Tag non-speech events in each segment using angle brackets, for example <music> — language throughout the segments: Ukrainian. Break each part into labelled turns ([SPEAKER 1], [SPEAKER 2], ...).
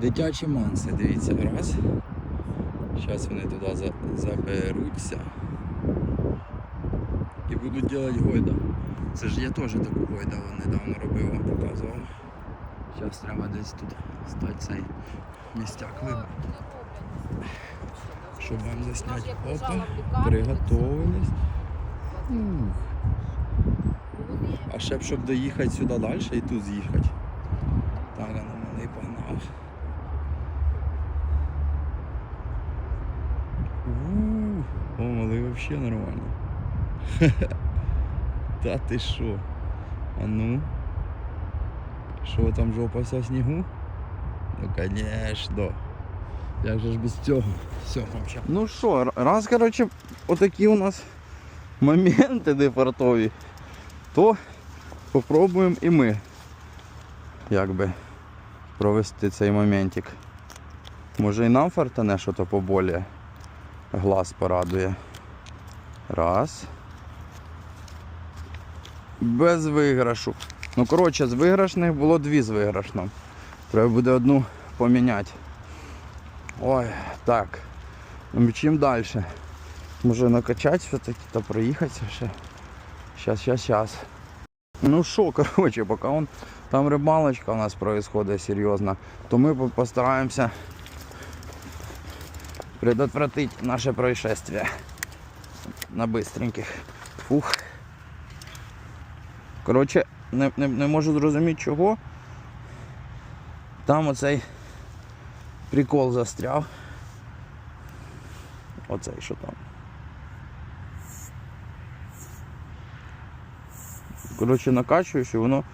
[SPEAKER 1] Дитячі манси, дивіться, раз. Зараз вони туди заберуться. І будуть робити гойда. Це ж я теж таку гойда недавно робив, вам показував. Зараз треба десь тут стати цей містяк вибрати. Щоб вам засняти. Опа, приготовились. А ще б щоб доїхати сюди далі і тут з'їхати а ну малий погнав. У, О, малий взагалі нормально. <laughs> Та ти що? А ну? Що там жопа вся в снігу? Ну конечно. Як же ж без цього? Все, помчав. Ну р- раз, коротше, отакі у нас моменти депортові, то попробуємо і ми якби провести цей моментик. Може і нам фартане що то поболіє. Глаз порадує. Раз. Без виграшу. Ну, коротше, з виграшних було дві з виграшних. Треба буде одну поміняти. Ой, так. Ну, чим далі? Може накачати все-таки та проїхатися ще. Щас, щас, щас. Ну що, <laughs> коротше, поки он, там рибалочка у нас происходит серйозна, то ми по- постараємося предотвратить наше происшествие на быстреньких. Фух. Коротше, не, не, не можу зрозуміти чого. Там оцей прикол застряв. Оцей що там. Коротше, накачуєш і воно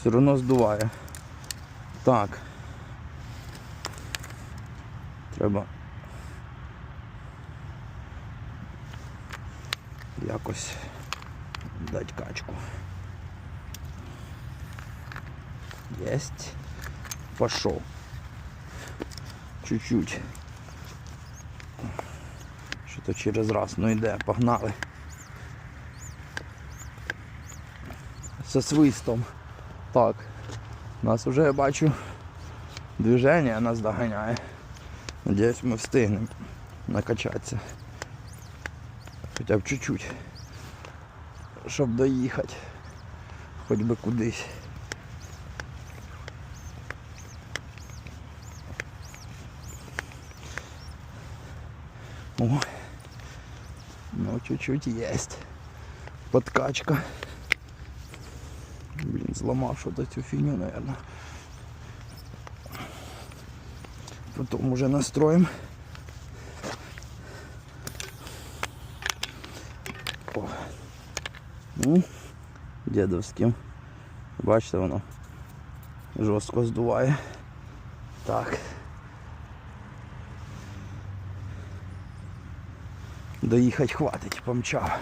[SPEAKER 1] все одно здуває. Так. Треба якось дати качку. Єсть. Пошов. Чуть-чуть. Що то через раз, ну йде, погнали. Со свистом. Так. Нас вже я бачу движення нас доганяє. Надіюсь, ми встигнемо накачатися. Хоча б чуть-чуть. Щоб доїхати. Хоч би кудись. О, ну чуть-чуть есть. Подкачка. Блин, сломав что-то цю фигню, наверное. Потом уже настроим. О. Ну, дедовським. Бачите, воно жорстко здуває. Так. Доїхати хватить, помчав.